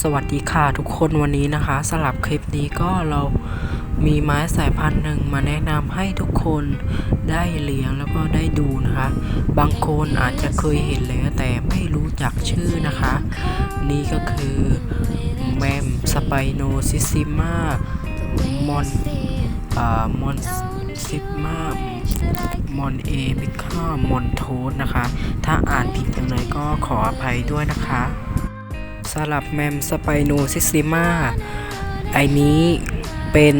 สวัสดีค่ะทุกคนวันนี้นะคะสำหรับคลิปนี้ก็เรามีไม้สายพันธุ์หนึ่งมาแนะนำให้ทุกคนได้เลี้ยงแล้วก็ได้ดูนะคะ บางคนอาจจะเคยเห็นแล้วแต่ไม่รู้จักชื่อนะคะ นี่ก็คือแมมสไปโนซิซิมามอนอ่ามอนซิมามอนเอมิค่ามอนโทสนะคะ ถ้าอ่านผิดตรงไหนก็ขออภัยด้วยนะคะ สลับแมมสไปโนซิซิมาไอนี้เป็น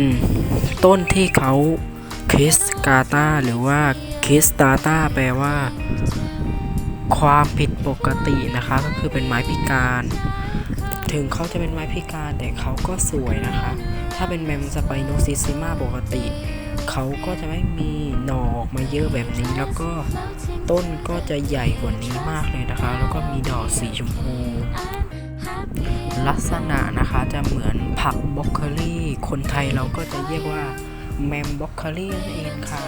ต้นที่เขาคิสกาตาหรือว่าคิสตาตาแปลว่า ความผิดปกตินะคะ ก็คือเป็นไม้พิการ ถึงเขาจะเป็นไม้พิการแต่เขาก็สวยนะคะ ถ้าเป็นแมมสไปโนซิซิมาปกติเขาก็จะไม่มีหน่อออกมาเยอะแบบนี้ แล้วก็ต้นก็จะใหญ่กว่านี้มากเลยนะคะ แล้วก็มีดอกสีชมพู ลักษณะนะคะจะเหมือนผักบล็อกโคลี่ คนไทยเราก็จะเรียกว่าแมมบล็อกโคลี่นั่นเองค่ะ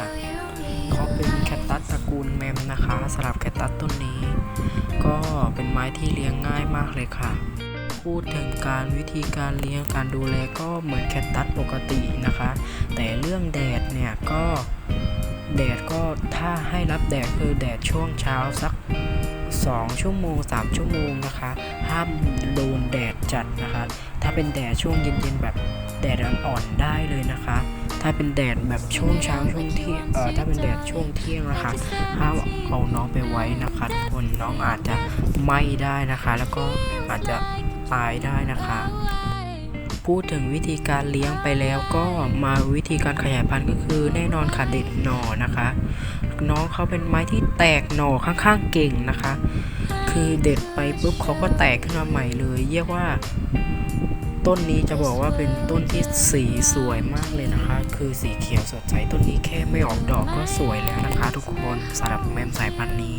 เขาเป็นแคคตัสตระกูลแมมนะคะสำหรับแคคตัสต้นนี้ ก็เป็นไม้ที่เลี้ยงง่ายมากเลยค่ะ พูดถึงการวิธีการเลี้ยงการดูแลก็เหมือนแคคตัสปกตินะคะ แต่เรื่องแดดเนี่ยก็แดดก็ถ้าให้รับแดดคือแดดช่วงเช้าสัก 2 ชั่วโมง 3 ชั่วโมงนะคะ ห้ามโดนแดดจัดนะคะ ถ้าเป็นแดดช่วงเย็นๆแบบแดดอ่อนๆได้เลยนะคะ ถ้าเป็นแดดแบบช่วงเช้าช่วงเที่ยงเอ่อถ้าเป็นแดดช่วงเที่ยงนะคะห้ามเอาน้องไปไว้นะคะทุกคนน้องอาจจะไหม้ได้นะคะ แล้วก็อาจจะตายได้นะคะพูดถึงวิธีการเลี้ยงไปแล้วก็มาวิธีการขยายพันธุ์ก็คือแน่นอนค่ะเด็ดหน่อนะคะ น้องเขาเป็นไม้ที่แตกหน่อข้างๆเก่งนะคะ คือเด็ดไปปุ๊บเขาก็แตกขึ้นมาใหม่เลยเรียกว่า ต้นนี้จะบอกว่าเป็นต้นที่สีสวยมากเลยนะคะ คือสีเขียวสดใสต้นนี้แค่ไม่ออกดอกก็สวยแล้วนะคะ ทุกคนสำหรับแมมสายพันธุ์นี้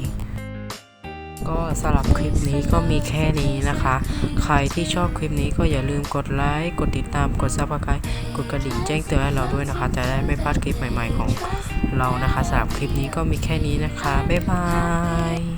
ก็สำหรับคลิปนี้ก็มีแค่นี้นะคะ ใครที่ชอบคลิปนี้ก็อย่าลืมกดไลค์ กดติดตาม กดซับสไครต์กดกระดิ่งแจ้งเตือนให้เราด้วยนะคะ จะได้ไม่พลาดคลิปใหม่ๆของ เรานะคะสำหรับคลิปนี้ก็มีแค่นี้นะคะ บ๊ายบาย